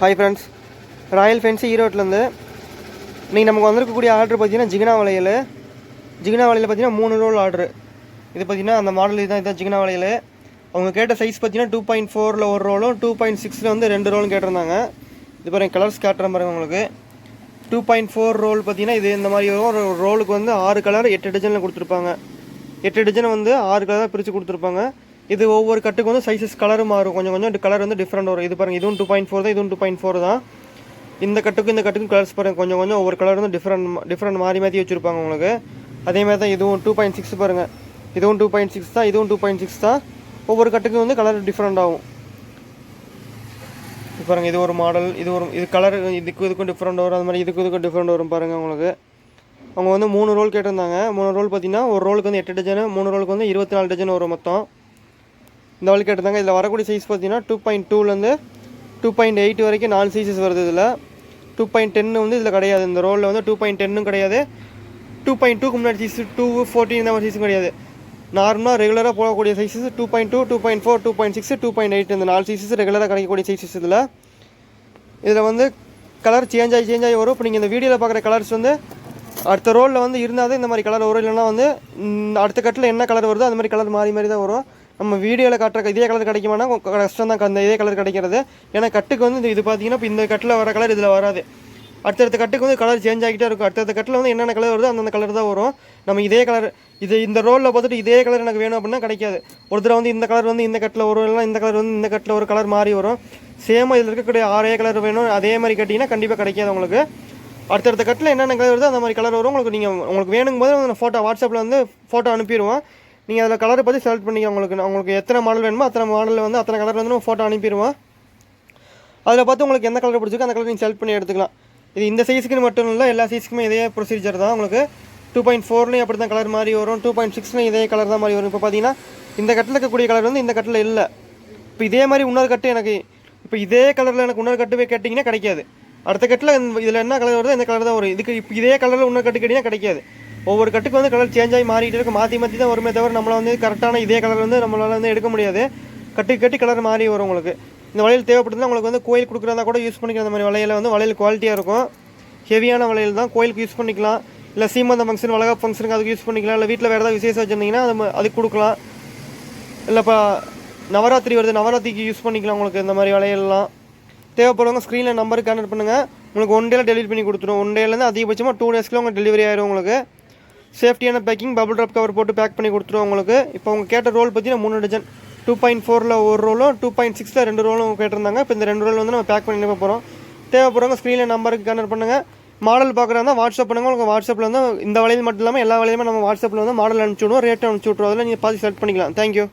Hi friends royal fancy ஈரோட்லேருந்து இன்றைக்கி நமக்கு வந்திருக்கக்கூடிய ஆர்டர் பார்த்தீங்கன்னா ஜிகினா வளையல் ஜிகினா வளையல் பார்த்தீங்கன்னா மூணு ரோல் ஆர்டர் இது பார்த்தீங்கன்னா அந்த மாடல் இதுதான் இதுதான் ஜிகினா வளையல் அவங்க கேட்ட சைஸ் பார்த்தீங்கன்னா டூ பாயிண்ட் ஃபோரில் ஒரு ரோலும் டூ பாயிண்ட் சிக்ஸில் வந்து ரெண்டு ரோலும் கேட்டிருந்தாங்க. இது பாருங்க கலர்ஸ் காட்டுற பாருங்க உங்களுக்கு. டூ பாயிண்ட் ஃபோர் ரோல் பார்த்தீங்கன்னா இது இந்த மாதிரி ஒரு ரோலுக்கு வந்து ஆறு கலர் எட்டு டிசைனில் கொடுத்துருப்பாங்க. எட்டு டிசைன் வந்து ஆறு கலராக பிரித்து கொடுத்துருப்பாங்க. இது ஒவ்வொரு கட்டுக்கு வந்து சைஸஸ் கலரும் மாறும். கொஞ்சம் கொஞ்சம் கலர் வந்து டிஃப்ரெண்ட் வரும். இது பாருங்கள் இதுவும் டூ பாயிண்ட் ஃபோர் தான் இதுவும் டூ பாயிண்ட் ஃபோர் தான். இந்த கட்டுக்கும் இந்த கட்டுக்கும் கலர்ஸ் பாருங்க கொஞ்சம் கொஞ்சம் ஒவ்வொரு கலர் வந்து டிஃப்ரெண்ட் டிஃப்ரெண்ட் மாறி மாற்றி வச்சுருப்பாங்க உங்களுக்கு. அதே மாதிரி தான் இதுவும் டூ பாயிண்ட் சிக்ஸ் பாருங்கள் இதுவும் டூ பாயிண்ட் சிக்ஸ் தான் இதுவும் டூ பாயிண்ட் சிக்ஸ் தான். ஒவ்வொரு கட்டுக்கும் வந்து கலர் டிஃப்ரெண்ட் ஆகும். பாருங்கள் பாருங்க இது ஒரு மாடல் இது ஒரு இது கலர் இதுக்கு இதுக்கும் டிஃப்ரெண்ட் வரும். அது மாதிரி இதுக்கு இதுக்கும் டிஃப்ரெண்ட் வரும் பாருங்கள் உங்களுக்கு. அவங்க வந்து மூணு ரோல் கேட்டிருந்தாங்க. மூணு ரோல் பார்த்தீங்கன்னா ஒரு ரோலுக்கு வந்து எட்டு டஜனு மூணு ரோலுக்கு வந்து இருபத்தி நாலு டஜன் வரும் மொத்தம். இந்த வழி கேட்டிருந்தாங்க. இதில் வரக்கூடிய சைஸ் பார்த்தீங்கன்னா டூ பாயிண்ட் டூலேருந்து டூ பாயிண்ட் எயிட் வரைக்கும் நாலு சைஸஸ் வருது இதில். டூ பாயிண்ட் டென்னு வந்து இதில் கிடையாது. இந்த ரோலில் வந்து டூ பாயிண்ட் டென்னும் கிடையாது. டூ பாயிண்ட் டூக்கு முன்னாடி சைஸ் டூ ஃபோர்டீன் இந்த மாதிரி சைஸும் கிடையாது. நார்மலாக ரெகுலராக போகக்கூடிய sizes two point two two point four two point six two point eight இந்த நாலு சைஸஸ் ரெகுலராக கிடைக்கக்கூடிய சைஸஸ் இதில். இதில் வந்து கலர் சேஞ்ச் ஆகி சேஞ்ச் ஆகி வரும். இப்போ நீங்கள் இந்த வீடியோவில் பார்க்குற கலர்ஸ் வந்து அடுத்த ரோலில் வந்து இருந்தால் தான் இந்த மாதிரி கலர் வரும். இல்லைன்னா வந்து அடுத்த கட்டில் என்ன கலர் வருதோ அந்த மாதிரி கலர் மாறி மாறி தான் வரும். நம்ம வீடியோவில் காட்டுற இதே கலர் கிடைக்குமானா கஷ்டம் தான் அந்த இதே கலர் கிடைக்கிறது. ஏன்னா கட்டுக்கு வந்து இந்த- இது பார்த்தீங்கன்னா இப்போ இந்த கட்டில் வர கலர் இதில் வராது. அடுத்தடுத்த கட்டுக்கு வந்து கலர் சேஞ்ச் ஆகிட்டே இருக்கும். அடுத்தடுத்த கட்டில் வந்து என்னென்ன கலர் வருதோ அந்தந்த கலர் தான் வரும். நம்ம இதே கலர் இது இந்த ரோலில் பார்த்துட்டு இதே கலர் எனக்கு வேணும் அப்படின்னா கிடைக்காது. ஒரு தடவை வந்து இந்த கலர் வந்து இந்த கட்டில் வரும் இல்லைனா இந்த கலர் வந்து இந்த கட்டில் ஒரு கலர் மாறி வரும். சேமாக இதில் இருக்கக்கூடிய ஆறே கலர் வேணும். அதே மாதிரி கட்டிங்கன்னா கண்டிப்பாக கிடைக்காது உங்களுக்கு. அடுத்தடுத்த கட்டில் என்னென்ன கலர் வருதோ அந்த மாதிரி கலர் வரும். உங்களுக்கு நீங்கள் உங்களுக்கு வேணுங்கும் போது அந்த ஃபோட்டோ வாட்ஸ்அப்பில் வந்து ஃபோட்டோ அனுப்பிடுவோம். நீங்கள் அதில் கலரை பற்றி செலக்ட் பண்ணிக்கலாம் உங்களுக்கு. உங்களுக்கு எத்தனை மாடல் வேணுமோ அத்தனை மாடலில் வந்து அத்தனை கலர் வந்து நம்ம ஃபோட்டோ அனுப்பிடுவோம். அதில் பார்த்து உங்களுக்கு எந்த கலர் பிடிச்சிருக்கோ அந்த கலர் நீங்கள் செலக்ட் பண்ணி எடுத்துக்கலாம். இது இந்த சைஸுக்குன்னு மட்டும் இல்லை எல்லா சைஸுக்குமே இதே ப்ரொசீஜர் தான். உங்களுக்கு டூ பாயிண்ட் ஃபோர்லேயும் அப்படி தான் கலர் மாதிரி வரும். டூ பாயிண்ட் சிக்ஸ்லையும் இதே கலர் தான் மாதிரி வரும். இப்போ பார்த்தீங்கன்னா இந்த கட்டில் இருக்கக்கூடிய கலர் வந்து இந்த கட்டில் இல்லை. இப்போ இதே மாதிரி இன்னொரு கட்டு எனக்கு இப்போ இதே கலரில் எனக்கு இன்னொரு கட்டு போய் கேட்டிங்கன்னா கிடைக்காது. அடுத்த கட்டில் இதில் என்ன கலர் வருதோ இந்த கலர் தான் வரும். இதுக்கு இப்போ இதே கலரில் இன்னொரு கட்டு கேட்டிங்கன்னா கிடைக்காது. ஒவ்வொரு கட்டுக்கு வந்து கலர் சேஞ்ச் ஆகி மாறிட்டு இருக்கு மாற்றி மாற்றி தான் வருமே தவிர நம்மளால் வந்து கரெக்டான இதே கலர் வந்து நம்மளால வந்து எடுக்க முடியாது. கட்டி கட்டி கலர் மாறி வரும் உங்களுக்கு. இந்த வளையல் தேவைப்படுதுன்னா உங்களுக்கு வந்து கோயில் கொடுக்குறதா கூட யூஸ் பண்ணிக்கிற அந்த மாதிரி வளையல் வந்து வளையல் குவாலிட்டியாக இருக்கும். ஹெவியான வளையல் தான். கோயிலுக்கு யூஸ் பண்ணிக்கலாம். இல்லை சீமந்த ஃபங்க்ஷன் வளகா ஃபங்க்ஷனுக்கு அதுக்கு யூஸ் பண்ணிக்கலாம். இல்லை வீட்டில் வேறு ஏதாவது விசேஷம் வச்சுருந்தீங்கன்னா அது அதுக்கு கொடுக்கலாம். இல்லைப்பா நவராத்திரி வருது. நவராத்திரிக்கு யூஸ் பண்ணிக்கலாம் உங்களுக்கு இந்த மாதிரி வளையல்லாம். தேவைப்படுறவங்க ஸ்க்ரீனில் நம்பருக்கு கான்டக்ட் பண்ணுங்கள் உங்களுக்கு ஒன் டேல டெலிவரி பண்ணி கொடுத்துரும். ஒன் டேலேருந்து அதிகபட்சமாக டூ டேஸ்க்குள்ள உங்களுக்கு டெலிவரி ஆயிரும் உங்களுக்கு. சேஃப்டியான பேக்கிங் பபுள் ட்ராப் கவர் போட்டு பேக் பண்ணி கொடுத்துருவோம் உங்களுக்கு. இப்போ அவங்க கேட்ட ரோல் பார்த்தீங்கன்னா மூணு டஜன் டூ பாயிண்ட் ஃபோரில் ஒரு ரோலும் டூ பாயிண்ட் சிக்ஸில் ரெண்டு ரோலும் கேட்டிருந்தாங்க. இப்போ இந்த ரெண்டு ரோல் வந்து நம்ம பேக் பண்ணி அனுப்ப போகிறோம் தேவைப்படுறவங்க ஸ்க்ரீனில் நம்பருக்கு கனெக்ட் பண்ணுங்கள் மாடல் பார்க்குறாங்க வாட்ஸ்அப் பண்ணுங்க. உங்களுக்கு வாட்ஸ்அப்பில் வந்து இந்த வளையல் மட்டும் இல்லாமல் எல்லா வளையலுமே நம்ம வாட்ஸ்அப்பில் வந்து மாடல் அனுப்பிச்சி விடுவோம். ரேட் அனுப்பிச்சி விட்ருவோம் அதில் நீங்கள் பார்த்து செலக்ட் பண்ணிக்கலாம். தேங்க்யூ